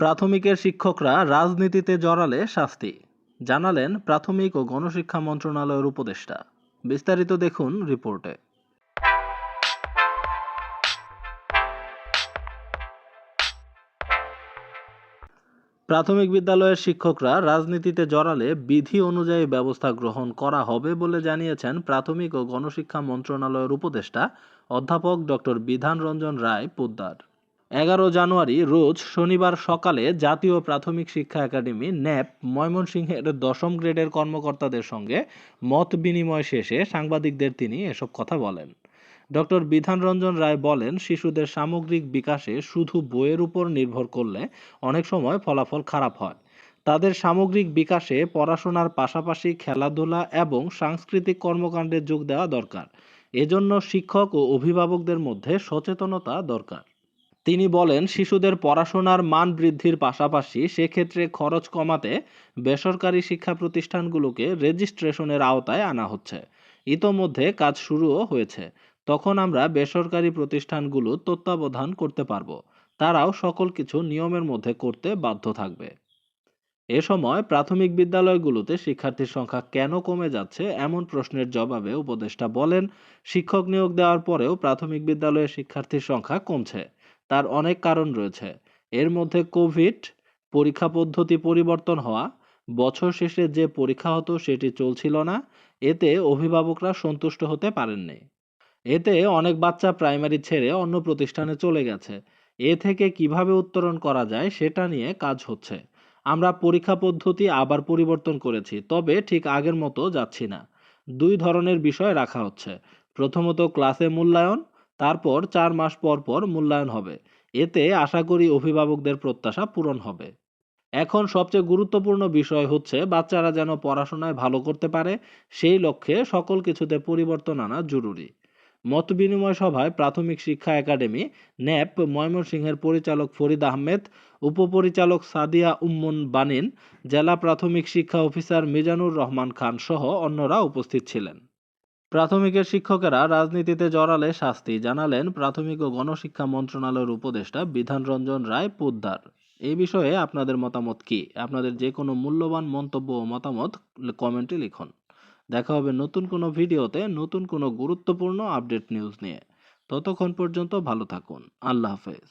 প্রাথমিকের শিক্ষকরা রাজনীতিতে জড়ালে শাস্তি। জানালেন প্রাথমিক ও গণশিক্ষা মন্ত্রণালয়ের উপদেষ্টা। বিস্তারিত দেখুন রিপোর্টে। প্রাথমিক বিদ্যালয়ের শিক্ষকরা রাজনীতিতে জড়ালে বিধি অনুযায়ী ব্যবস্থা গ্রহণ করা হবে বলে জানিয়েছেন প্রাথমিক ও গণশিক্ষা মন্ত্রণালয়ের উপদেষ্টা অধ্যাপক ডক্টর বিধান রঞ্জন রায় পোদ্দার। এগারো জানুয়ারি রোজ শনিবার সকালে জাতীয় প্রাথমিক শিক্ষা একাডেমি, ন্যাপ, ময়মনসিংহের দশম গ্রেডের কর্মকর্তাদের সঙ্গে মত বিনিময় শেষে সাংবাদিকদের তিনি এসব কথা বলেন। ডক্টর বিধান রঞ্জন রায় বলেন, শিশুদের সামগ্রিক বিকাশে শুধু বইয়ের উপর নির্ভর করলে অনেক সময় ফলাফল খারাপ হয়। তাদের সামগ্রিক বিকাশে পড়াশোনার পাশাপাশি খেলাধুলা এবং সাংস্কৃতিক কর্মকাণ্ডে যোগ দেওয়া দরকার। এজন্য শিক্ষক ও অভিভাবকদের মধ্যে সচেতনতা দরকার। তিনি বলেন, শিশুদের পড়াশোনার মান বৃদ্ধির পাশাপাশি সেক্ষেত্রে খরচ কমাতে বেসরকারি শিক্ষা প্রতিষ্ঠানগুলোকে রেজিস্ট্রেশনের আওতায় আনা হচ্ছে। ইতোমধ্যে কাজ শুরুও হয়েছে। তখন আমরা বেসরকারি প্রতিষ্ঠানগুলো তত্ত্বাবধান করতে পারব। তারাও সকল কিছু নিয়মের মধ্যে করতে বাধ্য থাকবে। এ সময় প্রাথমিক বিদ্যালয়গুলোতে শিক্ষার্থীর সংখ্যা কেন কমে যাচ্ছে এমন প্রশ্নের জবাবে উপদেষ্টা বলেন, শিক্ষক নিয়োগ দেওয়ার পরেও প্রাথমিক বিদ্যালয়ে শিক্ষার্থীর সংখ্যা কমছে। তার অনেক কারণ রয়েছে। এর মধ্যে কোভিড, পরীক্ষা পদ্ধতি পরিবর্তন হওয়া, বছর শেষে যে পরীক্ষা হতো সেটি চলছিল না, এতে অভিভাবকরা সন্তুষ্ট হতে পারেননি। এতে অনেক বাচ্চা প্রাইমারি ছেড়ে অন্য প্রতিষ্ঠানে চলে গেছে। এ থেকে কীভাবে উত্তরণ করা যায় সেটা নিয়ে কাজ হচ্ছে। আমরা পরীক্ষা পদ্ধতি আবার পরিবর্তন করেছি, তবে ঠিক আগের মতো যাচ্ছি না। দুই ধরনের বিষয় রাখা হচ্ছে। প্রথমত ক্লাসে মূল্যায়ন তারপর চার মাস পর পর মূল্যায়ন হবে। এতে আশা করি অভিভাবকদের প্রত্যাশা পূরণ হবে। এখন সবচেয়ে গুরুত্বপূর্ণ বিষয় হচ্ছে, বাচ্চারা যেন পড়াশোনায় ভালো করতে পারে, সেই লক্ষ্যে সকল কিছুতে পরিবর্তন আনা জরুরি। মতবিনিময় সভায় প্রাথমিক শিক্ষা একাডেমি, ন্যাপ, ময়মনসিংহের পরিচালক ফরিদ আহমেদ, উপপরিচালক সাদিয়া উম্মুন বানিন, জেলা প্রাথমিক শিক্ষা অফিসার মিজানুর রহমান খান সহ অন্যরা উপস্থিত ছিলেন। প্রাথমিকের শিক্ষকেরা রাজনীতিতে জড়ালে শাস্তি জানালেন প্রাথমিক ও গণশিক্ষা মন্ত্রণালয়ের উপদেষ্টা বিধান রঞ্জন রায় পোদ্দার। এই বিষয়ে আপনাদের মতামত কি? আপনাদের যে কোনো মূল্যবান মন্তব্য ও মতামত কমেন্টে লিখুন। দেখা হবে নতুন কোনো ভিডিওতে নতুন কোনো গুরুত্বপূর্ণ আপডেট নিউজ নিয়ে। ততক্ষণ পর্যন্ত ভালো থাকুন। আল্লাহ হাফেজ।